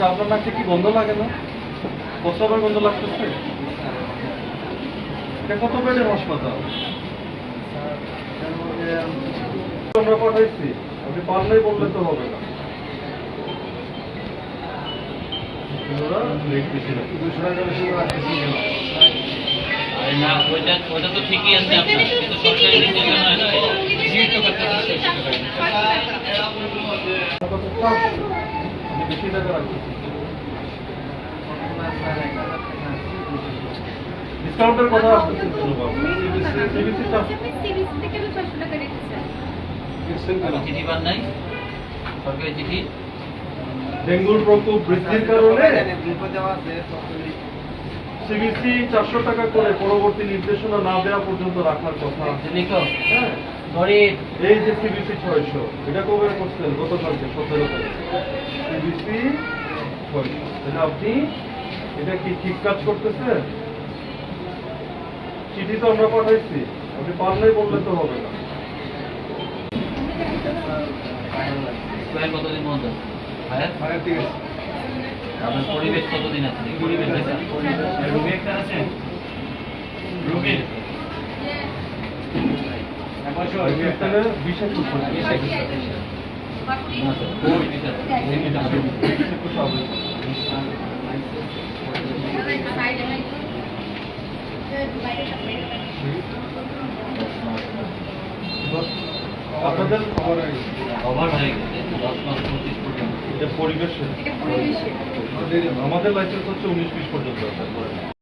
আচ্ছা আপনার নাকটা কি গন্ধ লাগে না? প্রস্রাবের গন্ধ লাগতেছে? এটা কত বেডের হাসপাতাল? আমরা পাঠাইছি আপনি পারলেই বললে তো হবে না। না ওইটা ওইটা তো ঠিকই আছে আপনার কিন্তু সরকারি নীতির ডিসকাউন্টের কথা আসতেছে ডেঙ্গুর প্রকোপ বৃদ্ধির কারণে সিবিসি চারশো টাকা করে পরবর্তী নির্দেশনা না দেওয়া পর্যন্ত রাখার কথা। হ্যাঁ। গরিব এই যে সিবিসি ছয়শো এটা কবে করছেন? গতকালকে সতেরো তারিখ। সিবিসি ছয়শো। এটা আপনি এটা কি ঠিক কাজ করতেছেন চিঠি তো আমরা পাঠাইছি। আপনি পারলেই বললে তো হবে না। কতদিন বন্ধ? ফায়ার আপনার পরিবেশ কতদিন আছে? পরিবেশ আছে। রুগী একটা আছে? রুগী তাহলে বিশ একুশ বিশ একুশ না স্যার ওই এটা এটা বিশ একুশ হবে। আপনাদের খবর ওভার হয়ে গেছে দশ মাস পঁচিশ পর্যন্ত। এটা পরিবেশে আমাদের লাইসেন্স হচ্ছে উনিশ বিশ পর্যন্ত আছে।